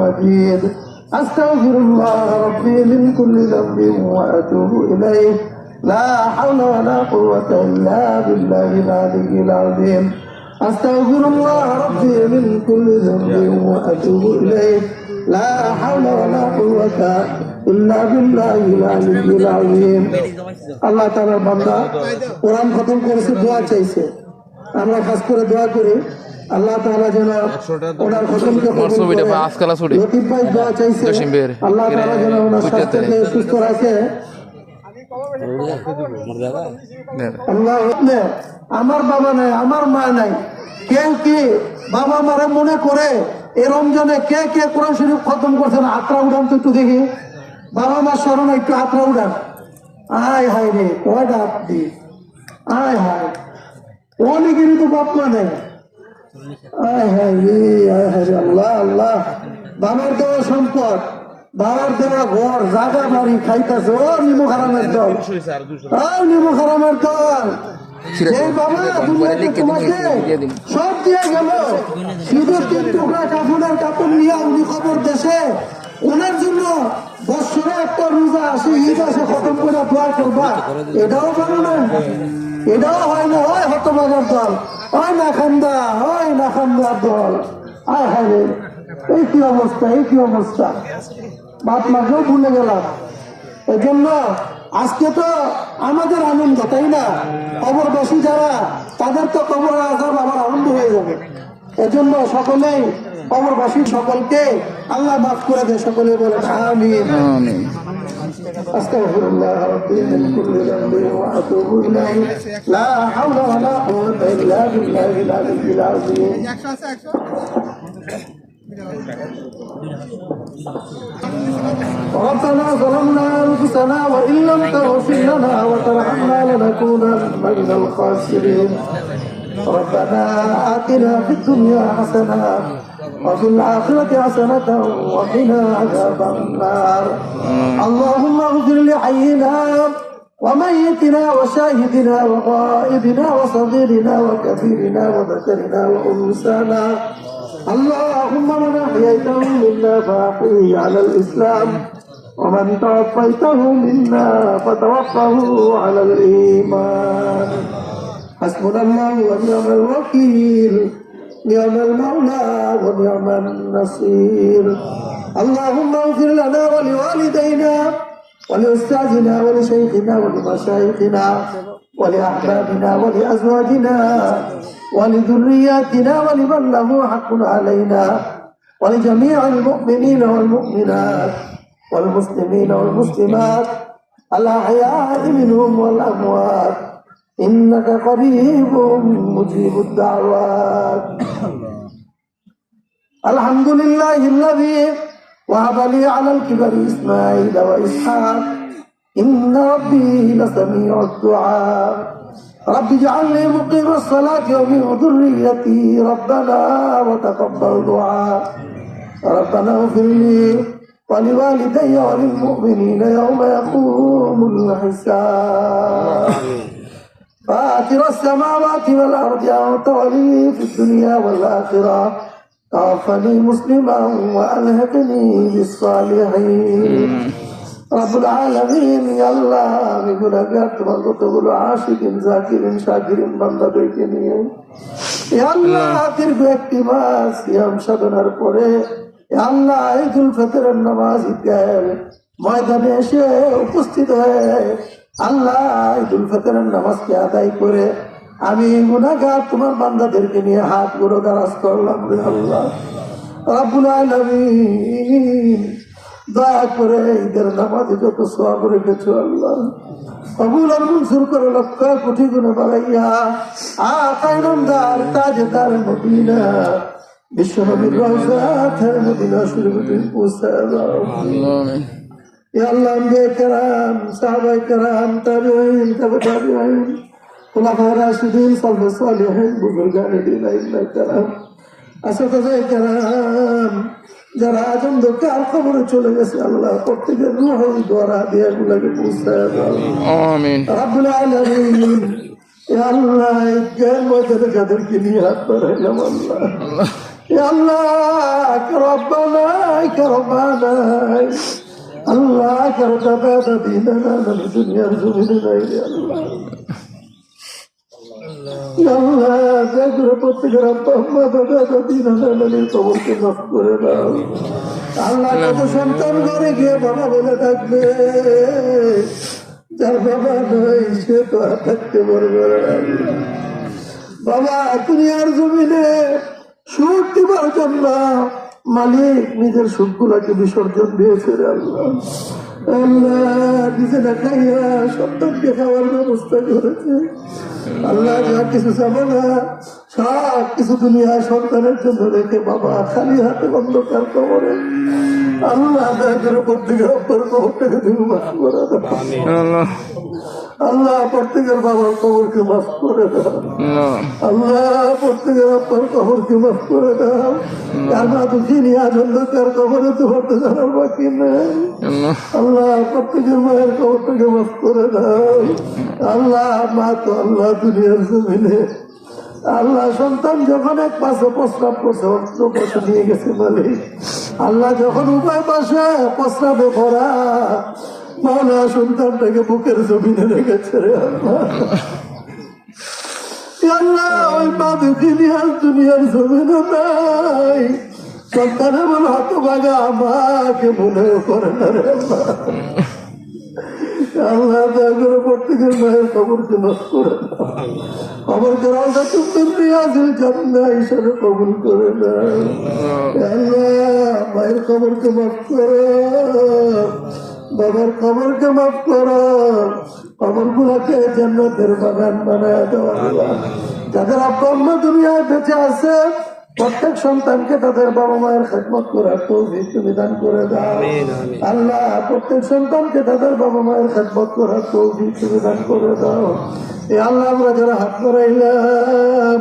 مجيد أستغفر الله ربي من كل ذنب وأتوب إليه لا حول ولا قوة إلا بالله العلي العظيم أستغفر الله ربي من كل ذنب وأتوب إليه لا حول ولا قوة إلا بالله العلي العظيم আল্লাহ তাআলার বান্দা কোরআন খতম করেছে দোয়া চাইছে আমরা খাস করে দোয়া করি আল্লাহ তাআলা যেন ওনার খতমকে কবুল ছবিটা করে। আজকাল ছুটি। লতিফ ভাই দোয়া চাইছে। আল্লাহ তাআলা যেন ওনার স্বাস্থ্যকে সুস্থ রাখে। আল্লাহ আমার বাবা নাই আমার মা নাই। কেউ কি বাবা মারা মনে করে এই রমজানে কে কে কোরআন শরীফ খতম করছেন আত্রা উড়ান তো একটু দেখি। বাবা মার স্মরণ একটু আত্রা উড়ান আয় হায় রে কয়টা আপনি আয় হায়। অনেকেরই তো বাপ মা নেই। আল্লাহ আল্লাহ। বাবার দেওয়া সম্পদ বাবার দেওয়া ঘর জাগা বাড়ি খাইতেছে ও নিমু খারামের দল। নিমু খারামের দল। এই বাবা দুনিয়াতে তোমাকে সব দিয়ে গেল। শুধু তিন টুকরা কাপড়ের কাপড় নিয়ে উনি খবর দেশে। ওনার জন্য বৎসরে একটা রোজা আসে ঈদ আসে খতম করে দোয়া করবা। এটাও পারো না? এটাও হয় না হয় হতবাজার দল। হয় না খান্দা হয় না খান্দার দল আয় হায় এই কি অবস্থা, এই কি অবস্থা? বাপ মাকেও ভুলে গেলাম। এই জন্য আজকে তো আমাদের আনন্দ, তাই না? খবর কবরবাসী যারা, তাদের তো কবর আসার আবার আনন্দ হয়ে যাবে। এজন্য সকলেই কবরবাসী সকলকে আল্লাহ মাফ করে দেয় সকলে বলে আমিন আমিন أستغفر الله ربي من كل ذنب وأتوب إليه لا حول ولا قوة إلا بالله العلي العظيم ربنا ظلمنا أنفسنا وإن لم تغفر لنا وترحمنا لنكونن من الخاسرين ربنا آتنا في الدنيا حسنة وفي الآخرة حسنة وقنا عذاب النار. اللهم اغفر لحينا وميتنا وشاهدنا وغائبنا وصغيرنا وكبيرنا وذكرنا وأنثانا. اللهم من أحييته منا فأحيه على الإسلام ومن توفيته منا فتوفه على الإيمان. حسبنا الله ونعم الوكيل نعم المولى ونعم النصير اللهم اغفر لنا ولوالدينا ولأستاذنا ولشيخنا ولمشايخنا ولأحبابنا ولأزواجنا ولذرياتنا ولمن له حق علينا ولجميع المؤمنين والمؤمنات والمسلمين والمسلمات الأحياء منهم والأموات إنك قريب مجيب الدعوات الحمد لله الذي وهب لي على الكبر إسماعيل وإسحاق إن ربي لسميع الدعاء رب اجعلني مقيم الصلاة ومن ذريتي ربنا وتقبل دعاء ربنا اغفر لي ولوالدي وللمؤمنين يوم يقوم الحساب فاتر السماوات والأرض أنت ولي في الدنيا والآخرة توفني مسلما وألهقني بالصالحين رب العالمين يا الله আমি গুনাহগার তোমার কতগুলো আশিকিন জাকিরিন শাকিরিন বান্দাদেরকে নিয়ে ইয়া আল্লাহ দীর্ঘ একটি মাস সিয়াম সাধনার পরে ইয়া আল্লাহ ঈদুল ফিতরের নামাজ ঈদগাহের ময়দানে এসে উপস্থিত হয়ে আল্লাহ ঈদুল ফিতরের নামাজকে আদায় করে আমি গুনাহগার তোমার বান্দাদেরকে নিয়ে হাতগুলো দারাজ করলাম রে আল্লাহ। রাব্বুল আলামিন, দয়া করে ঈদের নামাজে যত সব রেখেছ আল্লাহ, কবুল আর মনসুর করে লক্ষ কোটি গুণে বাড়াইয়া। আকাইনন্দার তাজদার মদিনা, বিশ্বনবীর রওজা মদিনা শরীফে পৌঁছে দাও। يا الله انبياء كرام صحابة كرام تابعين تبع تابعين خلفاء راشدين صلب الصالحين بزرگان دين إلا كرام أساتذة كرام যারা আজম ধরতে আর খবরে চলে গেছে আল্লাহ প্রত্যেকের রুহ দ্বারা দিয়ে গুলাকে পৌঁছায় দাও আমিন রাব্বুল আলামিন ইয়া আল্লাহ এই জ্ঞান মধ্যে যাদেরকে নিয়ে হাত বাড়াইলাম আল্লাহ يا الله كربنا كربنا আল্লাহ আল্লাহ আল্লাহ সন্তান গিয়ে বাবা বলে থাকবে যার সে তো আর থাকতে বাবা তুমি আর জমিনে সুখ দিবার জন্য মালিক, নিজের সুখগুলাকে বিসর্জন দিয়েছে আল্লাহ। আল্লাহ সন্তানকে খাওয়ার আল্লাহ কিছু না সব কিছু দুনিয়া সন্তানের বাবা খালি হাতে উপর থেকে আল্লাহ প্রত্যেকের বাবার কবরকে মাফ করে দাও। আল্লাহ প্রত্যেকের আব্বার কবরকে মাফ করে দাও। কার মা দুঃখী নিয়ে আজ অন্ধকার কবরে তো হতে জানার বাকি নেই। আল্লাহ প্রত্যেকের মায়ের কবরটাকে মাফ করে দাও। আল্লাহ মা তো আল্লাহ দুনিয়ার জমিনে। আল্লাহ সন্তান যখন এক পাশে প্রস্রাব করছে অন্য পাশে নিয়ে গেছে বলে আল্লাহ যখন উপায় পাশে প্রস্রাবে ভরা মাওলা সন্তানটাকে বুকের জমিনে রেখেছে রে আল্লাহ। আল্লাহ, ওই দুঃখিনী আর দুনিয়ার জমিনে নাই। সন্তানের বলে হাত বাগা আমাকে মনেও করে না রে আল্লাহ। আল্লাহ করে প্রত্যেকের মায়ের খবরকে নষ্ট করে করে আল্লাহ তুমি রিয়াজের জান্না হিসাবে কবুল করে না আল্লাহ, মায়ের খবরকে মাফ করো। বাবার খবরকে মাফ করো। খবর গুলাকে জান্নাতের বাগান বানায় দাও আল্লাহ। যাদের আব্বা আম্মা দুনিয়ায় বেঁচে আছে প্রত্যেক সন্তানকে তাদের বাবা মায়ের খেদমত করার তৌফিক তুমি দান করে দাও। আল্লাহ প্রত্যেক সন্তানকে তাদের বাবা মায়ের খেদমত করার তৌফিক তুমি দান করে দাও। এ আল্লাহ আমরা যারা হাত করাইলাম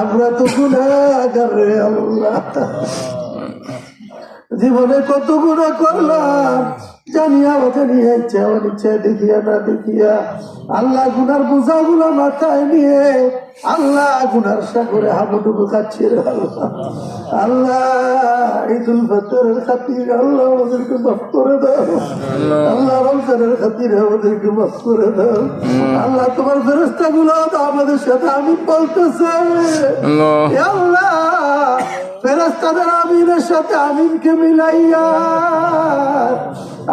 আমরা তো গুণাগার রে আল্লাহ। জীবনে কত গুণা করলাম জানিয়া অজানিয়া ইচ্ছা অনিচ্ছা দেখিয়া না দেখিয়া। আল্লাহ গুনার বোঝা গুলা মাথায় নিয়ে আল্লাহ গুনার সাগরে হাবুডুবু খাচ্ছে রে আল্লাহ। আল্লাহ ঈদুল ফতরের খাতির আল্লাহ আমাদেরকে মাফ করে দাও। আল্লাহ রমজানের খাতির আমাদেরকে মাফ করে দাও। আল্লাহ তোমার ফেরস্তা গুলো আমাদের সাথে আমি বলতেছে। আল্লাহ। ফেরেস্তাদের আমিনের সাথে আমিনকে মিলাইয়া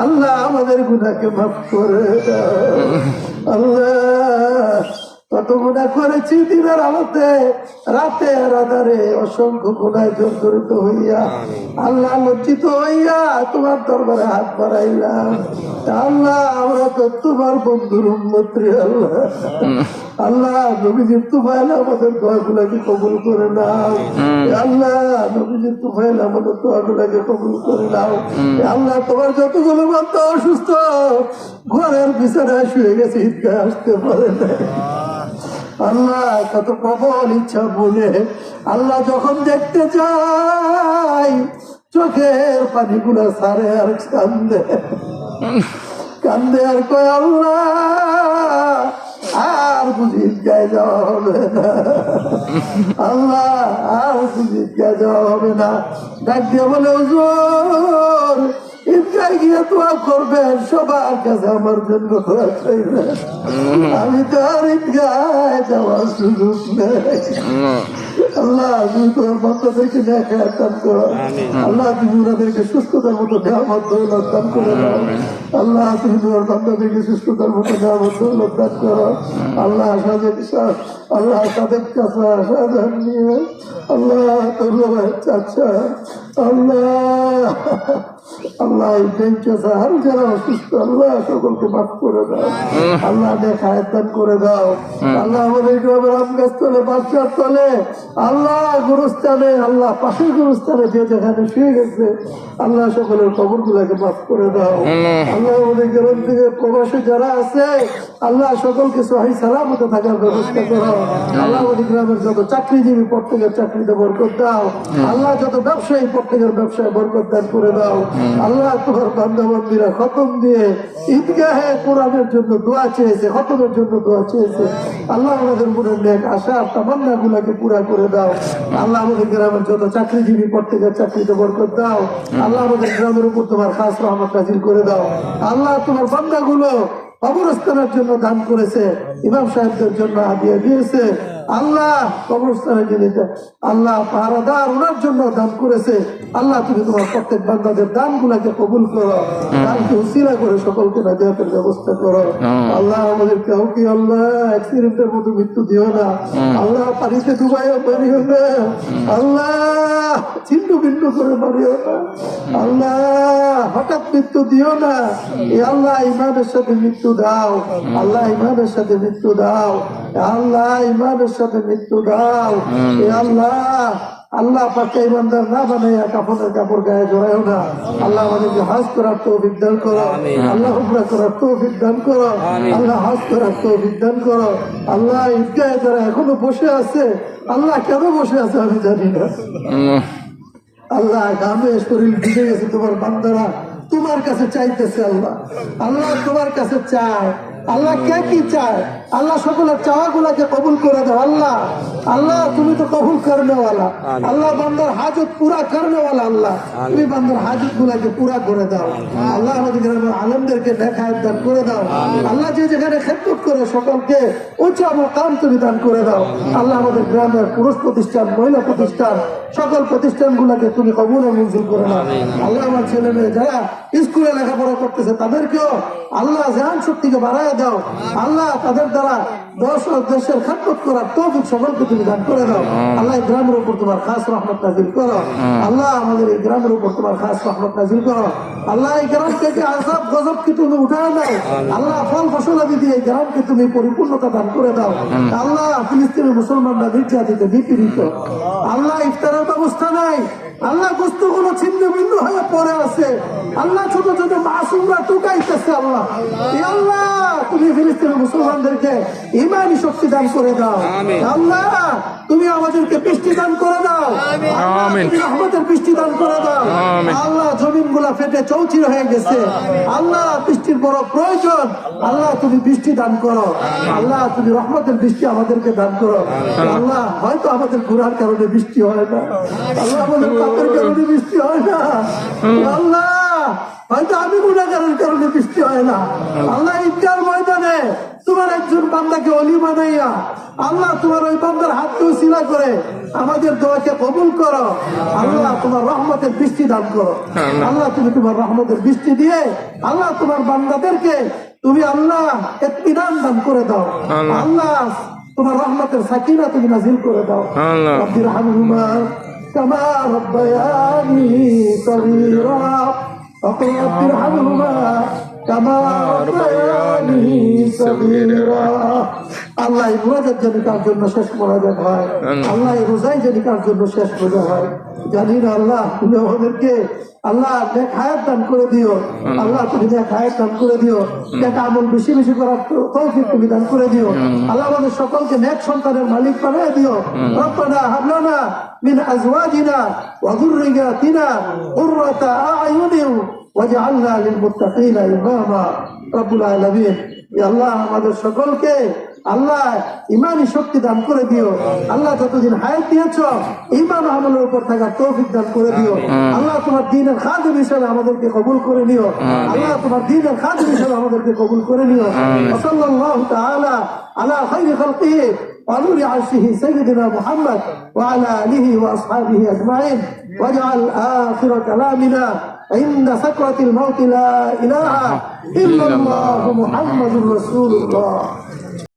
আল্লাহ আমাদের গুনাকে মাফ করে দাও। আল্লাহ কত গুণা করেছি দিনের আলোতে রাতে রাধারে অসংখ্য গুণায় জর্জরিত হইয়া আল্লাহ লজ্জিত হইয়া তোমার দরবারে হাত বাড়াইলাম। আল্লাহ আমরা তো তোমার বন্ধুর উন্মত্রী আল্লাহ। আল্লাহ নবীজির তুফাইল আমাদের দোয়াগুলাকে কবুল করে নাও। আল্লাহ নবীজির তুফাইল আমাদের দোয়াগুলাকে কবুল করে নাও। আল্লাহ তোমার যতগুলো বাচ্চা অসুস্থ ঘরের বিছানায় শুয়ে গেছে ঈদগাহ আসতে পারে না আল্লাহ কত প্রবল ইচ্ছা বলে আল্লাহ যখন দেখতে চাই, চোখের পানিগুলো সারে আর কান্দে। কান্দে আর কয়, আল্লাহ, আর বুঝি গায়ে যাওয়া হবে না। আল্লাহ, আর বুঝি গায়ে যাওয়া হবে না। ডাক দিয়ে বলে ঈদগায় গিয়ে দোয়া করবেন সবার কাছে আমার জন্য দোয়া চাইবেন আমি তো আর ঈদগায় যাওয়ার সুযোগ নেই। আল্লাহ তুমি তোমার বাচ্চাদেরকে দেখা দান করো। আল্লাহ তুমি ওনাদেরকে সুস্থতার মতো নেওয়ার দৌলত দান করে দাও। আল্লাহ তুমি তোমার বাচ্চাদেরকে সুস্থতার মতো নেওয়ার দৌলত দান করো। আল্লাহ আল্লাহ তাদের কাছে নিয়ে। আল্লাহ তোর চাচা। আল্লাহ। আল্লাহ ইব্রাহিম চাচা আর যারা অসুস্থ আল্লাহ সকলকে মাফ করে দাও। আল্লাহ দেখায় দান করে দাও। আল্লাহ আমাদের গ্রামের আম গাছ তলে বাচ্চার তলে আল্লাহ গুরুস্থানে আল্লাহ পাশের গুরুস্থানে যে যেখানে শুয়ে গেছে আল্লাহ সকলের খবর গুলাকে মাফ করে দাও। আল্লাহ আমাদের গ্রাম থেকে প্রবাসে যারা আছে আল্লাহ সকলকে সহি সালামতে থাকার ব্যবস্থা করো। আল্লাহ আমাদের গ্রামের যত চাকরিজীবী প্রত্যেকের চাকরিতে বরকত দাও। আল্লাহ যত ব্যবসায়ী প্রত্যেকের ব্যবসায় বরকত দান করে দাও। আল্লাহ তোমার বান্ধবন্দীরা খতম দিয়ে ঈদগাহে কোরআনের জন্য দোয়া চেয়েছে, খতমের জন্য দোয়া চেয়েছে। আল্লাহ আমাদের মনের নেক আশা তামান্না গুলাকে পুরা করে দাও। আল্লাহ আমাদের গ্রামের যত চাকরিজীবী প্রত্যেকের চাকরিতে বরকত দাও। আল্লাহ আমাদের গ্রামের উপর তোমার খাস রহমত নাজিল করে দাও। আল্লাহ তোমার বান্দাগুলো কবরস্থানের জন্য দান করেছে। ইমাম সাহেবদের জন্য হাদিয়া দিয়েছে। আল্লাহ কবরস্থানের জিনিস আল্লাহ পাহারাদার ওনার জন্য দান করেছে। আল্লাহ তুমি তোমার প্রত্যেক বান্দাদের দান গুলাকে কবুল করো। দানকে উসিলা করে সকলকে নাজাতের ব্যবস্থা করো। আল্লাহ আমাদের কাউকে আল্লাহ অ্যাক্সিডেন্টের মতো মৃত্যু দিও না। আল্লাহ পানিতে ডুবাইও মারিও না আল্লাহ ছিন্ন ভিন্ন করে মারিও না। আল্লাহ হঠাৎ মৃত্যু দিও না। এ আল্লাহ ইমানের সাথে মৃত্যু দাও। আল্লাহ ইমানের সাথে মৃত্যু দাও। আল্লাহ ইমানের সাথে মৃত্যু দাও। আল্লাহ আল্লাহ পাকে ইমানদার না বানাইয়া কাপড়ের কাপড় গায়ে জড়াইও না। আল্লাহ আমাদেরকে হাজ করার তো বিজ্ঞান করো। আল্লাহ উমরা করার তো বিজ্ঞান করো। আল্লাহ হাজ করার তো বিজ্ঞান করো। আল্লাহ ঈদগাহে যারা এখনও বসে আছে আল্লাহ কেন বসে আছে আমি জানি না। আল্লাহ আল্লাহ গামে শরীর ভিজে গেছে তোমার বান্দারা। তোমার কাছে চাইতেছে আল্লাহ। আল্লাহ তোমার কাছে চায়। আল্লাহ কে কি চায়? আল্লাহ সকলের চাওয়া গুলাকে কবুল করে দাও আল্লাহ। আল্লাহ তুমি তো কবুল করনেওয়ালা। আল্লাহ বান্দার হাজত পুরা করনেওয়ালা আল্লাহ। তুমি বান্দার হাজত গুলাকে পুরা করে দাও। আল্লাহ আমাদের গ্রামের আলমদেরকে দেখায় দান করে দাও। আল্লাহ যে যেখানে খেদমত করে সকলকে উঁচা মকাম তুমি দান করে দাও। আল্লাহ আমাদের গ্রামের পুরুষ প্রতিষ্ঠান মহিলা প্রতিষ্ঠান সকল প্রতিষ্ঠান গুলাকে তুমি কবুল ও মঞ্জুর করে দাও। আল্লাহ আমার ছেলে মেয়ে যারা স্কুলে লেখাপড়া করতেছে তাদেরকেও আল্লাহ জ্ঞান শক্তিকে বাড়ায় দাও। আল্লাহ তাদের দ্বারা দশ দেশের খাতমত করার তৌফিক সকলকে তুমি দান করে দাও। আল্লাহ এই গ্রামের উপর তোমার খাস রহমত নাজিল করো। আল্লাহ আমাদের এই গ্রামের উপর তোমার খাস রহমত নাজিল করো। আল্লাহ এই গ্রাম থেকে আজাব গজবকে তুমি উঠায় দাও আল্লাহ ফল ফসলাদি দিয়ে এই গ্রামকে তুমি পরিপূর্ণতা দান করে দাও। আল্লাহ ফিলিস্তিনের মুসলমানরা নির্যাতিত নিপীড়িত। আল্লাহ ইফতারের ব্যবস্থা নাই। আল্লাহ বস্তুগুলো ছিন্ন ভিন্ন হয়ে পড়ে আছে। আল্লাহ ছোট ছোট মাসুমরা টুকাইতেছে আল্লাহ। আল্লাহ তুমি ফিলিস্তিনের মুসলমানদেরকে ইমানি শক্তি দান করে দাও। আল্লাহ তুমি আমাদেরকে বৃষ্টি দান করে দাও। রহমতের বৃষ্টি দান করে দাও। আল্লাহ জমিনগুলা ফেটে চৌচির হয়ে গেছে। আল্লাহ বৃষ্টির বড় প্রয়োজন। আল্লাহ তুমি বৃষ্টি দান করো। আল্লাহ তুমি রহমতের বৃষ্টি আমাদেরকে দান করো। আল্লাহ হয়তো আমাদের ঘোরার কারণে বৃষ্টি হয় না। আল্লাহ আমাদের কারণে বৃষ্টি হয় না। আল্লাহ হয়তো আমি গুণাগারের কারণে বৃষ্টি হয় না। আল্লাহ ঈদগার ময়দানে তোমার একজন বান্দাকে অলি বানাইয়া আল্লাহ তোমার ওই বান্দার হাতকে উসিলা করে আমাদের দোয়াকে কবুল করো। আল্লাহ তোমার রহমতের বৃষ্টি দান করো। আল্লাহ। তুমি তোমার রহমতের বৃষ্টি দিয়ে আল্লাহ তোমার বান্দাদেরকে তুমি আল্লাহ এতমিনান দান করে দাও। আল্লাহ। আল্লাহ তোমার রহমতের সাকিনা তুমি নাজিল করে দাও। আল্লাহ। كما ربياني صغيرا. وقل رب ارحمهما كما ربياني صغيرا. আল্লাহ এই মোনাজাত জানি কার জন্য শেষ মোনাজাত হয় আল্লাহ এই রোজাই জানি কার জন্য শেষ রোজা হয় জানি না আল্লাহ তুমি আমাদেরকে আল্লাহ দেখ হায়াত দান করে দিও আল্লাহ তুমি দেখ হায়াত দান করে দিও দেখ আমল বেশি বেশি করার তো- তৌফিক তুমি দান করে দিও আল্লাহ আমাদের সকলকে নেক সন্তানের মালিক বানিয়ে দিও রব্বানা হাবলানা من أزواجنا وذرياتنا قرة أعين واجعلنا للمتقين إماما رب العالمين আল্লাহ আমাদের সকলকে আল্লাহ ইমানই শক্তি দান করে দিও। আল্লাহ যতদিন হায়াত দিয়েছ ইমান আমলের উপর থাকা তৌফিক দান করে দিও। আল্লাহ তোমার দিনের খাদম হিসাবে আমাদেরকে কবুল করে নিও। আল্লাহ তোমার দিনের খাদম হিসাবে আমাদেরকে কবুল করে নিও। আল্লাহ তাআলা আলা খাইরি খালকিহি ওয়া নূরি আরশিহি সাইয়্যিদিনা মুহাম্মদ ওয়া আলা আলিহি ওয়া আসহাবিহি আজমাইন। واجعل آخر كلامنا عند سكرة الموت لا إله إلا الله محمد رسول الله.